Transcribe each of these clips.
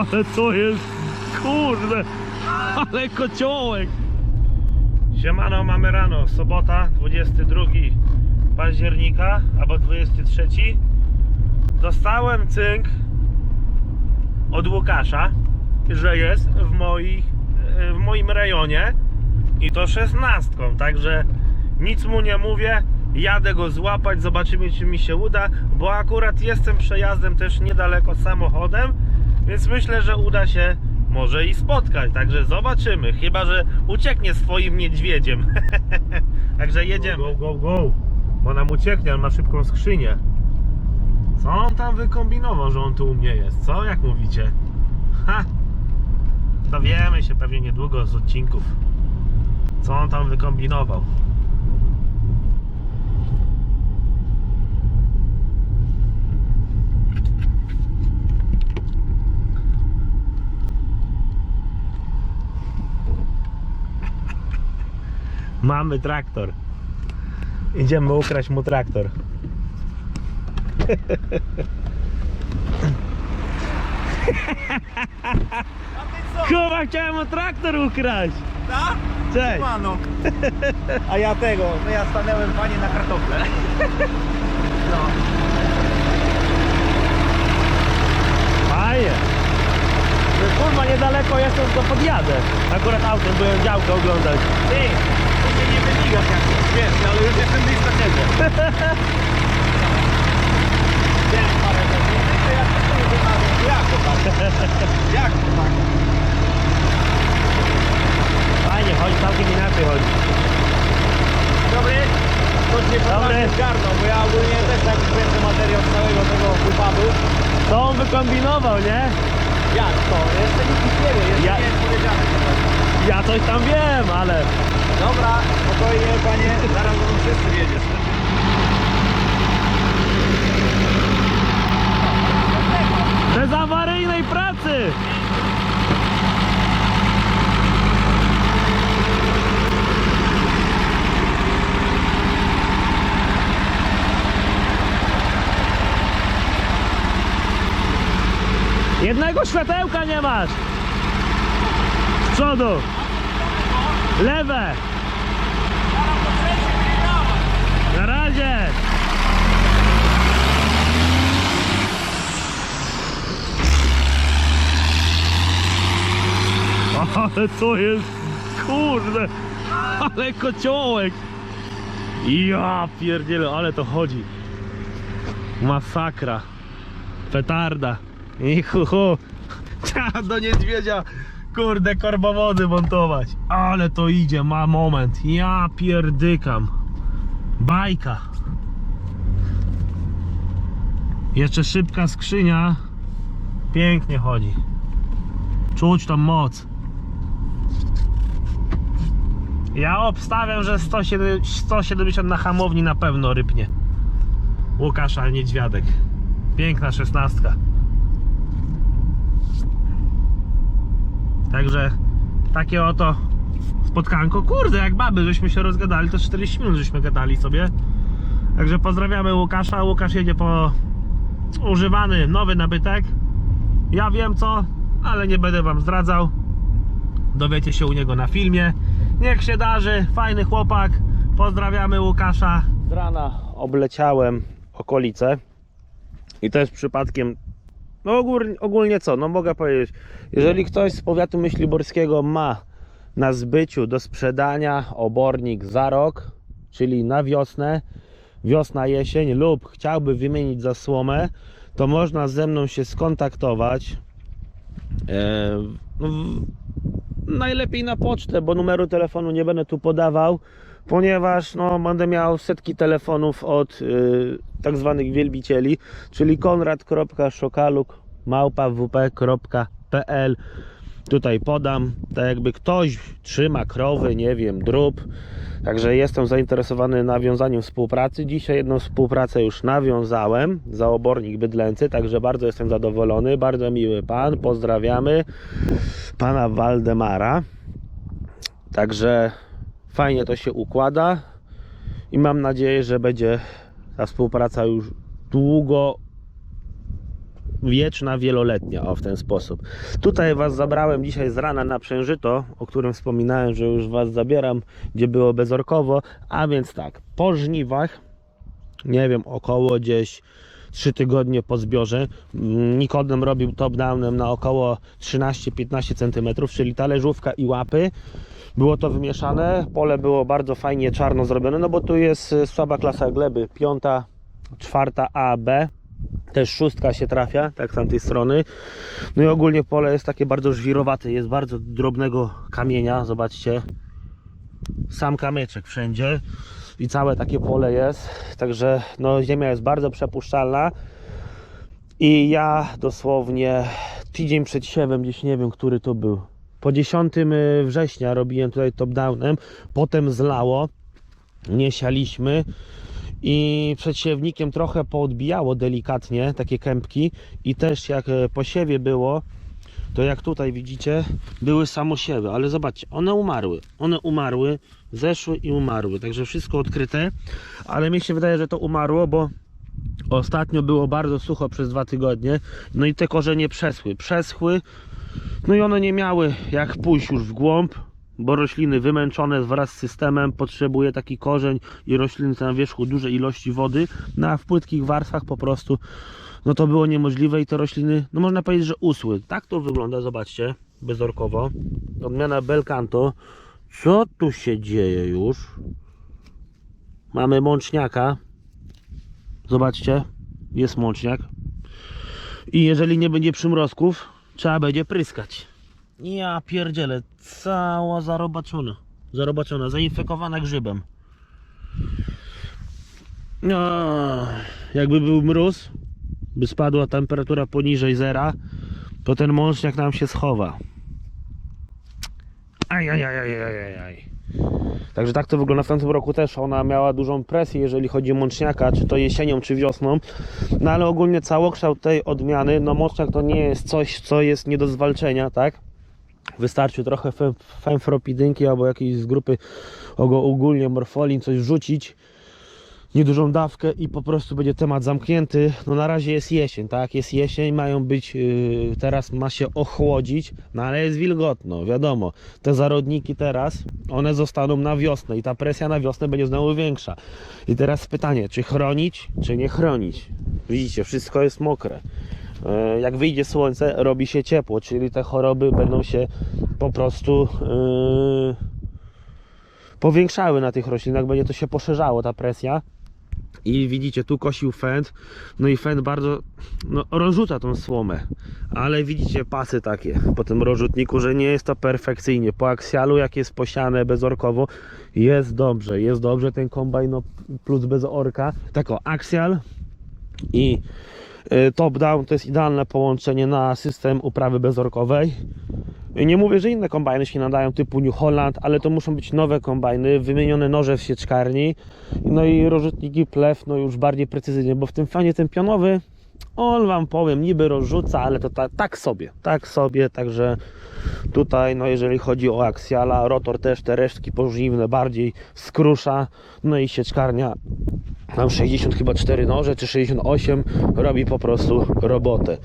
Ale to jest, kurde, ale kociołek. Siemano, mamy rano, sobota, 22 października, albo 23. Dostałem cynk od Łukasza, że jest w, moich, w moim rejonie i to szesnastką, także nic mu nie mówię, jadę go złapać, zobaczymy czy mi się uda, bo akurat jestem przejazdem też niedaleko samochodem, więc myślę, że uda się może i spotkać, także zobaczymy, chyba, że ucieknie swoim niedźwiedziem. także jedziemy. Go, go, go, bo nam ucieknie, on ma szybką skrzynię. Co on tam wykombinował, że on tu u mnie jest, co? Jak mówicie? Ha! Dowiemy się pewnie niedługo z odcinków, co on tam wykombinował. Mamy traktor. Idziemy ukraść mu traktor. Kurwa, chciałem mu traktor ukraść. Tak? Cześć. Mano. A ja tego, no ja stanęłem panie na kartofle. No. Fajnie. Kurwa, niedaleko jestem, to podjadę. Akurat autem byłem działkę oglądać. Ty, to nie wymigasz jak wiesz, ale już jestem blisko ciebie. Wiem parę rzeczy, to jak to nie wymawiam, jak to tak? Jak to tak? Fajnie, chodzi całkiem inaczej chodzi. Dobry? Ktoś mnie Dobry. potrafi zgarnął, bo ja ogólnie też tak kręcę materiał z całego tego wypadu. Co on wykombinował, nie? Jak to? Jeszcze nic nie wiem, jeszcze Ja- nie jest powiedziane. Ja coś tam wiem, ale... Dobra, spokojnie panie, zaraz będą wszyscy wiedzieć. Bez awaryjnej pracy! Jednego światełka nie masz! Z przodu! Lewe! Na razie! Ale to jest, kurde, ale kociołek. Ja pierdzielę, ale to chodzi. Masakra. Petarda. I hu, do niedźwiedzia, kurde, korbowody montować. Ale to idzie, ma moment. Ja pierdykam. Bajka. Jeszcze szybka skrzynia. Pięknie chodzi. Czuć tą moc. Ja obstawiam, że 170 170 na hamowni na pewno rypnie. Łukasza Niedźwiadek. Piękna szesnastka. Także takie oto spotkanko. Kurde, jak baby, żeśmy się rozgadali, to 40 minut żeśmy gadali sobie. Także pozdrawiamy Łukasza. Łukasz jedzie po używany nowy nabytek. Ja wiem co, ale nie będę wam zdradzał. Dowiecie się u niego na filmie. Niech się darzy, fajny chłopak. Pozdrawiamy Łukasza. Z rana obleciałem okolice i też przypadkiem, no ogólnie, ogólnie co, no mogę powiedzieć, jeżeli ktoś z powiatu myśliborskiego ma na zbyciu do sprzedania obornik za rok, czyli na wiosnę, wiosna, jesień lub chciałby wymienić za słomę, to można ze mną się skontaktować. E, w- najlepiej na pocztę, bo numeru telefonu nie będę tu podawał, ponieważ no, będę miał setki telefonów od y, tak zwanych wielbicieli, czyli konrad.szokaluk małpawp.pl Tutaj podam, tak jakby ktoś trzyma krowy, nie wiem, drób, Także jestem zainteresowany nawiązaniem współpracy. Dzisiaj jedną współpracę już nawiązałem za obornik bydlęcy, także bardzo jestem zadowolony. Bardzo miły pan, pozdrawiamy pana Waldemara. Także fajnie to się układa i mam nadzieję, że będzie ta współpraca już długo wieczna, wieloletnia, o w ten sposób. Tutaj Was zabrałem dzisiaj z rana na Przężyto, o którym wspominałem, że już Was zabieram, gdzie było bezorkowo, a więc tak, po żniwach, nie wiem, około gdzieś 3 tygodnie po zbiorze. Mm, Nikodem robił top-downem na około 13-15 cm, czyli talerzówka i łapy. Było to wymieszane, pole było bardzo fajnie czarno zrobione, no bo tu jest y, słaba klasa gleby, piąta, czwarta A, B. Też szóstka się trafia, tak z tamtej strony. No i ogólnie pole jest takie bardzo żwirowate, jest bardzo drobnego kamienia, zobaczcie. Sam kamyczek wszędzie i całe takie pole jest. Także no, ziemia jest bardzo przepuszczalna. I ja dosłownie tydzień przed siewem, gdzieś nie wiem, który to był. Po 10 września robiłem tutaj top-downem, potem zlało, nie sialiśmy i przed siewnikiem trochę poodbijało delikatnie takie kępki i też jak e, po siewie było, to jak tutaj widzicie, były samosiewy, ale zobaczcie, one umarły, one umarły, zeszły i umarły, także wszystko odkryte, ale mi się wydaje, że to umarło, bo ostatnio było bardzo sucho przez dwa tygodnie, no i te korzenie przeschły, przeschły, no i one nie miały jak pójść już w głąb, bo rośliny wymęczone wraz z systemem potrzebuje taki korzeń i rośliny na wierzchu duże ilości wody, no a w płytkich warstwach po prostu no to było niemożliwe i te rośliny, no można powiedzieć, że usły. Tak to wygląda, zobaczcie, bezorkowo. Odmiana Belcanto. Co tu się dzieje już? Mamy mączniaka. Zobaczcie, jest mączniak. I jeżeli nie będzie przymrozków, trzeba będzie pryskać. Ja pierdzielę, cała zarobaczona. Zarobaczona, zainfekowana grzybem. No, jakby był mróz, by spadła temperatura poniżej zera, to ten mączniak nam się schowa. Aj, aj, aj, aj, aj, aj, aj. Także tak to wygląda w tamtym roku też. Ona miała dużą presję, jeżeli chodzi o mączniaka, czy to jesienią, czy wiosną. No ale ogólnie całokształt tej odmiany, no mączniak to nie jest coś, co jest nie do zwalczenia, tak? Wystarczy trochę femfropidynki albo jakiejś z grupy ogólnie morfolin coś wrzucić niedużą dawkę i po prostu będzie temat zamknięty. No na razie jest jesień, tak? Jest jesień, mają być, yy, teraz ma się ochłodzić, no ale jest wilgotno, wiadomo. Te zarodniki teraz, one zostaną na wiosnę i ta presja na wiosnę będzie znowu większa. I teraz pytanie, czy chronić, czy nie chronić? Widzicie, wszystko jest mokre. Yy, Jak wyjdzie słońce, robi się ciepło, czyli te choroby będą się po prostu yy, powiększały na tych roślinach, będzie to się poszerzało, ta presja. I widzicie, tu kosił fend, no i fend bardzo no, rozrzuca tą słomę, ale widzicie pasy takie po tym rozrzutniku, że nie jest to perfekcyjnie. Po aksjalu, jak jest posiane bezorkowo, jest dobrze, jest dobrze ten kombajn no, plus bez orka. Tak o, aksjal i y, top down to jest idealne połączenie na system uprawy bezorkowej. Nie mówię, że inne kombajny się nadają typu New Holland, ale to muszą być nowe kombajny, wymienione noże w sieczkarni, no i rozrzutniki plew, no już bardziej precyzyjnie, bo w tym fanie ten pionowy, on wam powiem, niby rozrzuca, ale to ta, tak sobie, tak sobie, także tutaj, no jeżeli chodzi o aksjala, rotor też te resztki pożniwne bardziej skrusza, no i sieczkarnia tam 60 chyba 4 noże, czy 68 robi po prostu robotę.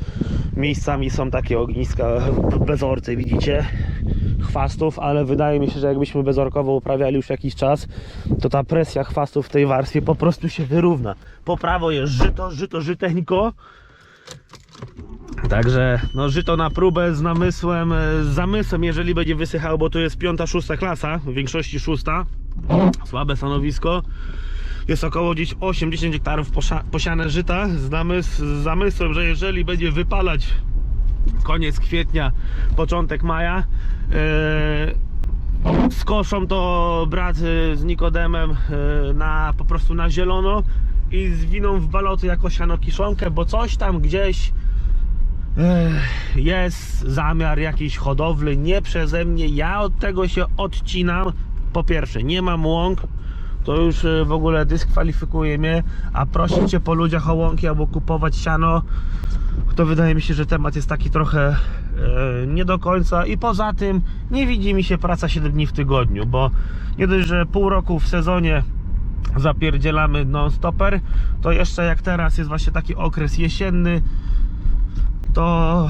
Miejscami są takie ogniska bezorce, widzicie? Chwastów, ale wydaje mi się, że jakbyśmy bezorkowo uprawiali już jakiś czas, to ta presja chwastów w tej warstwie po prostu się wyrówna. Po prawo jest żyto, żyto, żyteńko. Także no żyto na próbę z namysłem, e, z zamysłem, jeżeli będzie wysychało, bo to jest piąta, szósta klasa, w większości szósta. Słabe stanowisko. Jest około gdzieś 8-10 hektarów posiane żyta z, namys- z zamysłem, że jeżeli będzie wypalać koniec kwietnia, początek maja, skoszą to brat e, z Nikodemem e, na, po prostu na zielono i zwiną w baloty jako siano kiszonkę, bo coś tam gdzieś jest zamiar jakiejś hodowli, nie przeze mnie. Ja od tego się odcinam. Po pierwsze, nie mam łąk, to już e, w ogóle dyskwalifikuje mnie. A prosić cię po ludziach o łąki albo kupować siano, to wydaje mi się, że temat jest taki trochę e, nie do końca. I poza tym nie widzi mi się praca 7 dni w tygodniu, bo nie dość, że pół roku w sezonie zapierdzielamy non-stopper, to jeszcze jak teraz jest właśnie taki okres jesienny, to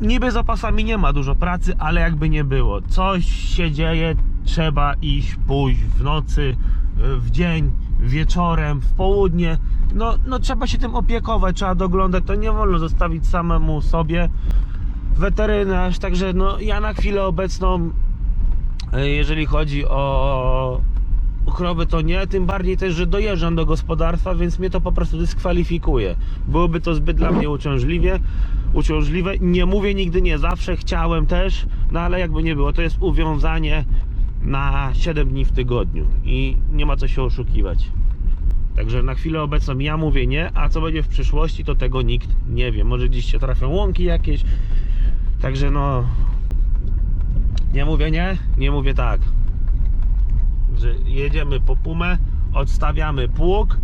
niby z opasami nie ma dużo pracy, ale jakby nie było. Coś się dzieje, trzeba iść, pójść w nocy, y, w dzień, wieczorem, w południe. No, no trzeba się tym opiekować, trzeba doglądać, to nie wolno zostawić samemu sobie weterynarz, także no ja na chwilę obecną y, jeżeli chodzi o krowy to nie, tym bardziej też, że dojeżdżam do gospodarstwa, więc mnie to po prostu dyskwalifikuje. Byłoby to zbyt dla mnie uciążliwie, uciążliwe. Nie mówię nigdy nie, zawsze chciałem też, no ale jakby nie było, to jest uwiązanie na 7 dni w tygodniu i nie ma co się oszukiwać. Także na chwilę obecną ja mówię nie, a co będzie w przyszłości, to tego nikt nie wie. Może gdzieś się trafią łąki jakieś. Także no. Nie mówię nie, nie mówię tak. Że jedziemy po pumę, odstawiamy pług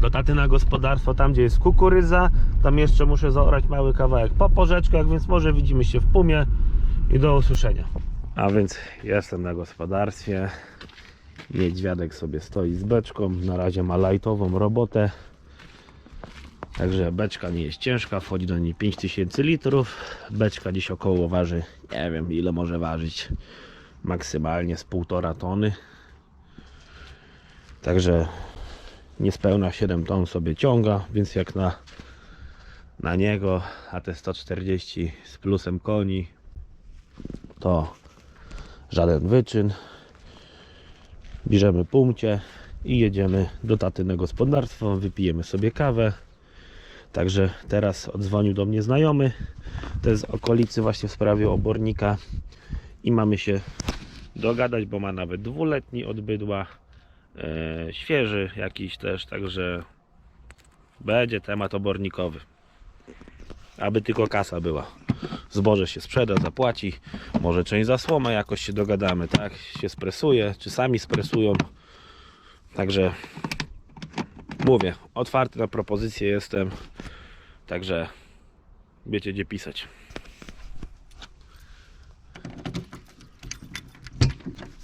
do taty na gospodarstwo, tam gdzie jest kukurydza. Tam jeszcze muszę zaorać mały kawałek po porzeczkach, więc może widzimy się w pumie i do usłyszenia. A więc jestem na gospodarstwie. Niedźwiadek sobie stoi z beczką. Na razie ma lajtową robotę. Także beczka nie jest ciężka, wchodzi do niej 5000 litrów. Beczka dziś około waży, nie wiem ile może ważyć, maksymalnie z półtora tony. Także niespełna 7 ton sobie ciąga, więc jak na, na niego, a te 140 z plusem koni, to żaden wyczyn. Bierzemy pumcie i jedziemy do taty na gospodarstwo, wypijemy sobie kawę. Także teraz odzwonił do mnie znajomy, to jest okolicy właśnie w sprawie obornika i mamy się dogadać, bo ma nawet dwuletni od bydła, e, świeży jakiś też, także będzie temat obornikowy. Aby tylko kasa była. Zboże się sprzeda, zapłaci, może część za słomę jakoś się dogadamy, tak? Się spresuje, czy sami spresują. Także mówię, otwarty na propozycje jestem. Także wiecie gdzie pisać.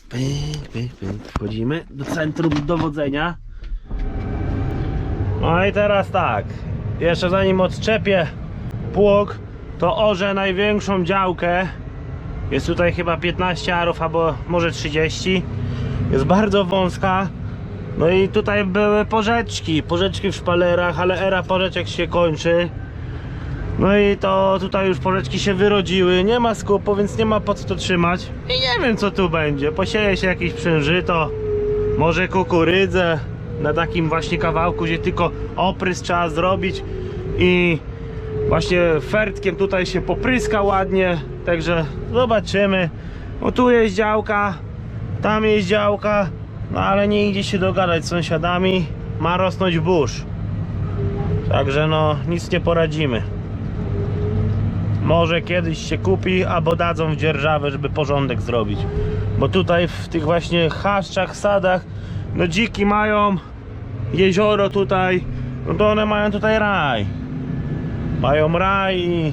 Pyk, pyk, pyk. Wchodzimy do centrum dowodzenia. No i teraz tak. Jeszcze zanim odczepię pług, to orze największą działkę. Jest tutaj chyba 15 arów, albo może 30. Jest bardzo wąska. No i tutaj były porzeczki, porzeczki w szpalerach, ale era porzeczek się kończy. No i to tutaj już porzeczki się wyrodziły, nie ma skupu, więc nie ma po co to trzymać. I nie wiem co tu będzie, posieje się jakieś przężyto, może kukurydzę na takim właśnie kawałku, gdzie tylko oprys trzeba zrobić i właśnie fertkiem tutaj się popryska ładnie, także zobaczymy. O tu jest działka, tam jest działka, no ale nie idzie się dogadać z sąsiadami, ma rosnąć burz. Także no nic nie poradzimy. Może kiedyś się kupi, albo dadzą w dzierżawę, żeby porządek zrobić. Bo tutaj w tych właśnie chaszczach, sadach, no dziki mają jezioro tutaj, no to one mają tutaj raj. Mają raj i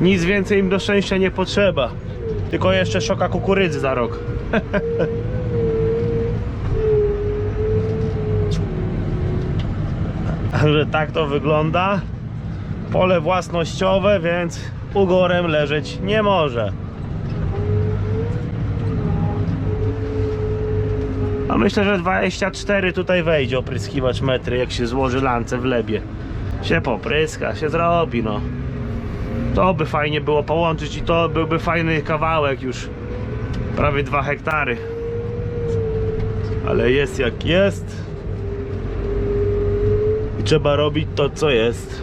nic więcej im do szczęścia nie potrzeba. Tylko jeszcze szoka kukurydzy za rok. Także tak to wygląda. Pole własnościowe, więc ugorem leżeć nie może. A myślę, że 24 tutaj wejdzie opryskiwacz metry, jak się złoży lance w lebie. Się popryska, się zrobi, no. To by fajnie było połączyć i to byłby fajny kawałek już. Prawie 2 hektary. Ale jest jak jest. I trzeba robić to, co jest.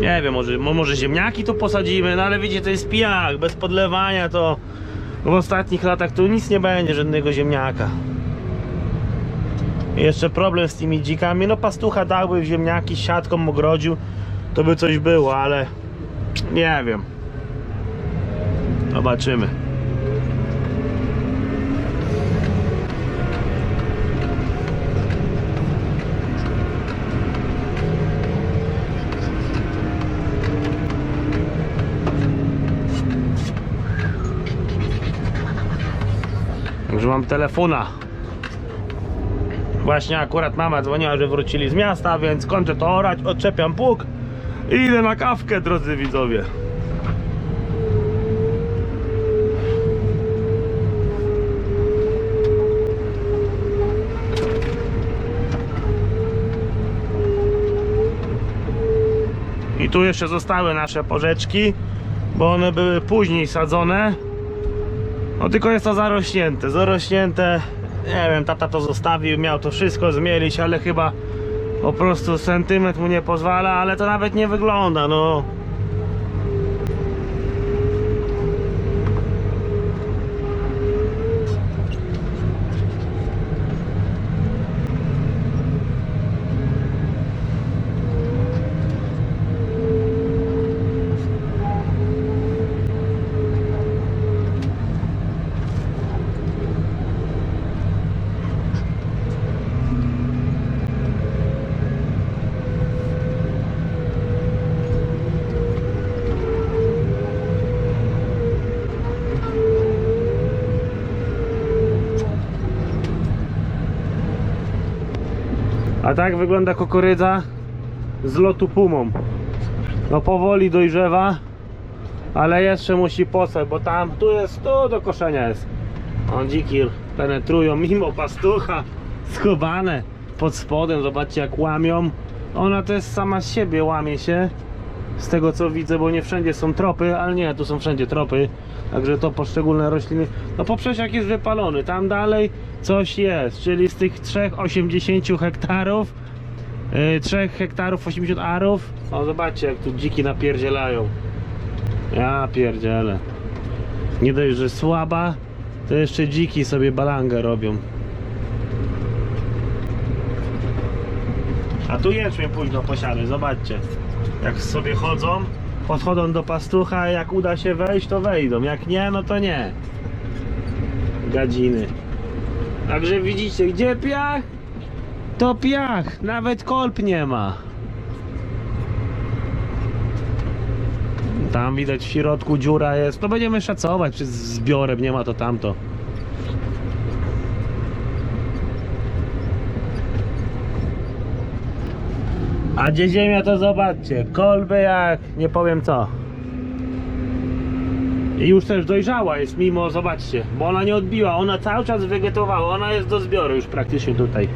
Nie wiem, może, mo- może ziemniaki tu posadzimy, no ale widzicie, to jest pijak, bez podlewania to w ostatnich latach tu nic nie będzie, żadnego ziemniaka. Jeszcze problem z tymi dzikami, no pastucha dałby w ziemniaki, siatką ogrodził, to by coś było, ale nie wiem. Zobaczymy. Mam telefona. Właśnie akurat mama dzwoniła, że wrócili z miasta, więc kończę to orać, odczepiam pług Idę na kawkę, drodzy widzowie. I tu jeszcze zostały nasze porzeczki, bo one były później sadzone. No tylko jest to zarośnięte, zarośnięte. Nie wiem, tata to zostawił, miał to wszystko zmielić, ale chyba po prostu sentymetr mu nie pozwala, ale to nawet nie wygląda, no. Tak wygląda kukurydza z lotu pumą. No powoli dojrzewa, ale jeszcze musi posać, bo tam, tu jest, tu do koszenia jest. On dziki penetrują mimo pastucha, schowane pod spodem, zobaczcie jak łamią. Ona jest sama z siebie, łamie się. Z tego co widzę, bo nie wszędzie są tropy, ale nie, tu są wszędzie tropy. Także to poszczególne rośliny. No poprzeciak jest wypalony, tam dalej coś jest, czyli z tych 3,80 hektarów, yy, 3 hektarów 80 arów. O zobaczcie jak tu dziki napierdzielają. Ja pierdzielę. Nie dość, że słaba, to jeszcze dziki sobie balangę robią. A tu jęczmień późno posiany, zobaczcie. Jak sobie chodzą, podchodzą do pastucha, jak uda się wejść, to wejdą. Jak nie, no to nie. Gadziny. Także widzicie, gdzie piach, to piach. Nawet kolb nie ma. Tam widać w środku dziura jest. No będziemy szacować przez zbiorem, nie ma to tamto. A gdzie ziemia to zobaczcie, kolby jak nie powiem co. I już też dojrzała jest mimo, zobaczcie, bo ona nie odbiła, ona cały czas wegetowała, ona jest do zbioru już praktycznie tutaj.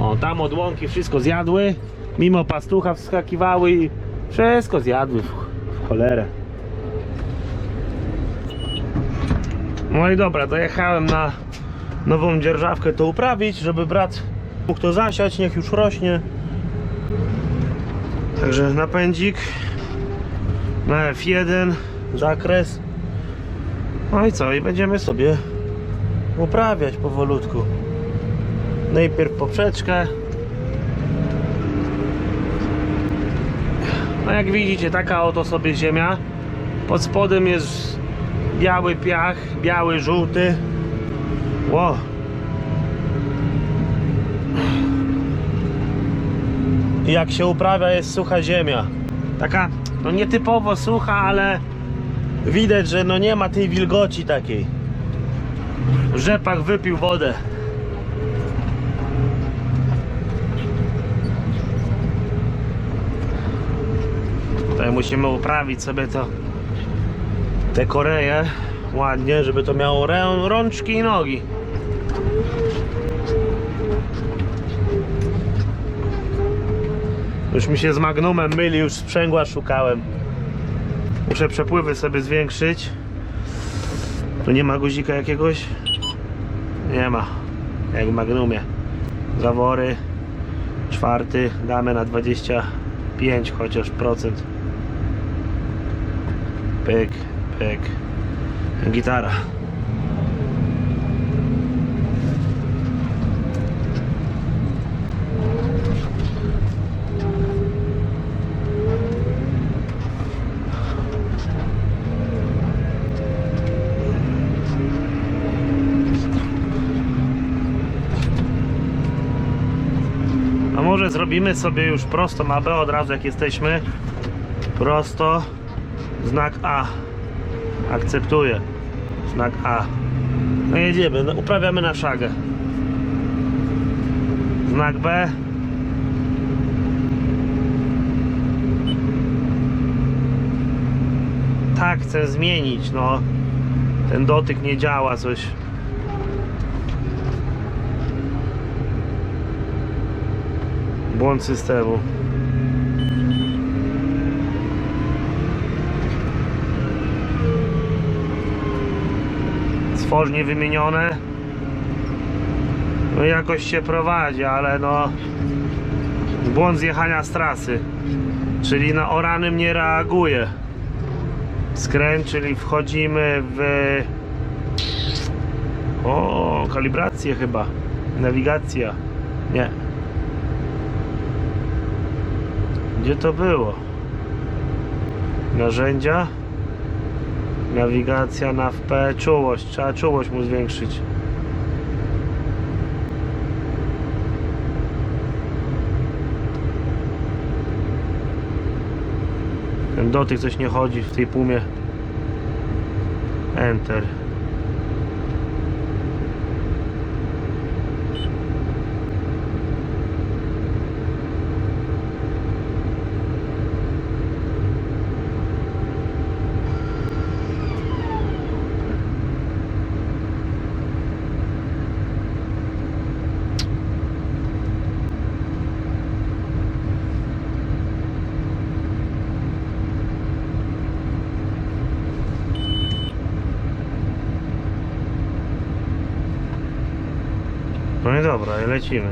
O, tam odłąki wszystko zjadły, mimo pastucha wskakiwały i wszystko zjadły w, w cholerę. No i dobra, dojechałem na nową dzierżawkę to uprawić, żeby brat mógł to zasiać, niech już rośnie. Także napędzik na F1, zakres. No i co? I będziemy sobie uprawiać powolutku. Najpierw poprzeczkę. No jak widzicie, taka oto sobie ziemia. Pod spodem jest biały piach, biały, żółty. Ło. I jak się uprawia jest sucha ziemia. Taka no nietypowo sucha, ale widać, że no nie ma tej wilgoci takiej. Rzepak wypił wodę. Tutaj musimy uprawić sobie to te koreje ładnie, żeby to miało rę, rączki i nogi. Już mi się z magnumem myli, już sprzęgła szukałem. Muszę przepływy sobie zwiększyć. Tu nie ma guzika jakiegoś? Nie ma. Jak w magnumie. Zawory. Czwarty. Damy na 25 chociaż procent. Pyk, pyk. Gitara. robimy sobie już prosto mapę od razu jak jesteśmy. Prosto. Znak A. Akceptuję. Znak A. No jedziemy, no uprawiamy na szagę. Znak B. Tak chcę zmienić no. Ten dotyk nie działa coś. Błąd systemu. Stworznie wymienione. No jakoś się prowadzi, ale no błąd zjechania z trasy. Czyli na oranym nie reaguje. Skręt, czyli wchodzimy w o, kalibrację chyba. Nawigacja. Nie. Gdzie to było? Narzędzia. Nawigacja na FP. Czułość. Trzeba czułość mu zwiększyć. Ten dotyk coś nie chodzi w tej pumie. Enter. No i dobra, i lecimy.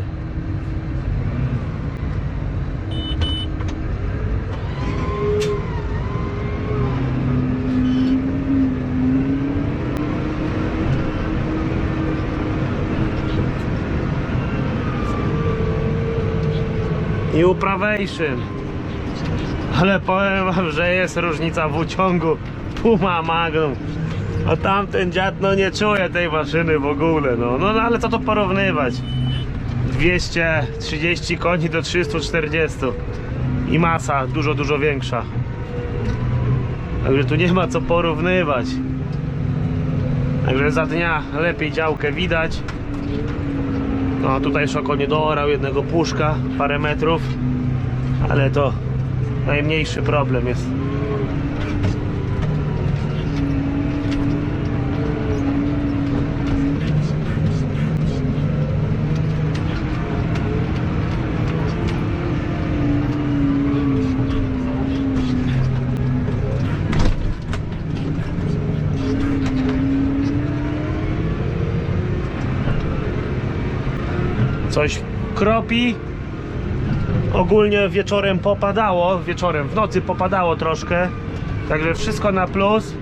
I uprawation. Ale powiem wam, że jest różnica w uciągu Puma Magnum. A tamten dziad no nie czuje tej maszyny w ogóle, no. No, no ale co to porównywać? 230 koni do 340 i masa dużo, dużo większa. Także tu nie ma co porównywać. Także za dnia lepiej działkę widać. No tutaj Szoko nie doorał jednego puszka, parę metrów, ale to najmniejszy problem jest. Kropi. Ogólnie wieczorem popadało, wieczorem w nocy popadało troszkę. Także wszystko na plus.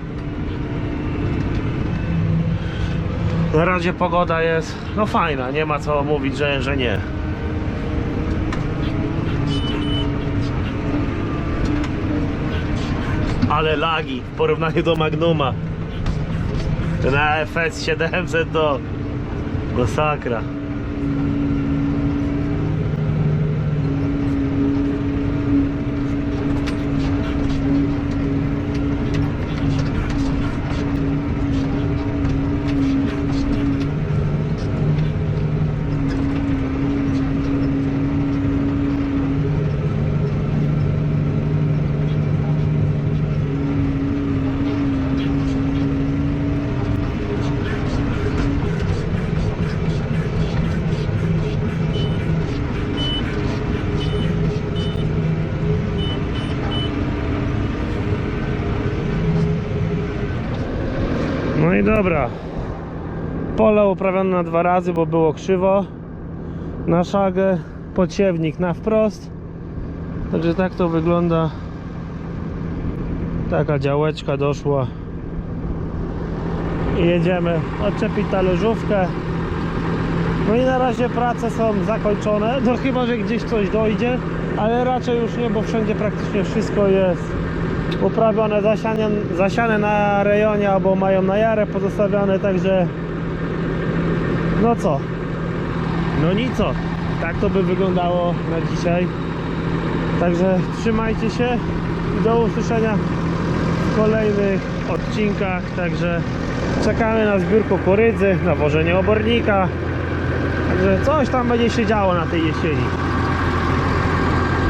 Na razie pogoda jest no fajna, nie ma co mówić, że, że nie. Ale lagi w porównaniu do Magnuma. Ten AFS 700 to masakra. No i dobra. Pole uprawione na dwa razy, bo było krzywo. Na szagę, podsiewnik na wprost. Także tak to wygląda. Taka działeczka doszła. I jedziemy odczepić talerzówkę. No i na razie prace są zakończone. No chyba, że gdzieś coś dojdzie, ale raczej już nie, bo wszędzie praktycznie wszystko jest uprawione, zasiane, zasiane na rejonie albo mają na jarę pozostawione, także no co? No nic co? Tak to by wyglądało na dzisiaj. Także trzymajcie się i do usłyszenia w kolejnych odcinkach. Także czekamy na zbiór kukurydzy, nawożenie obornika. Także coś tam będzie się działo na tej jesieni.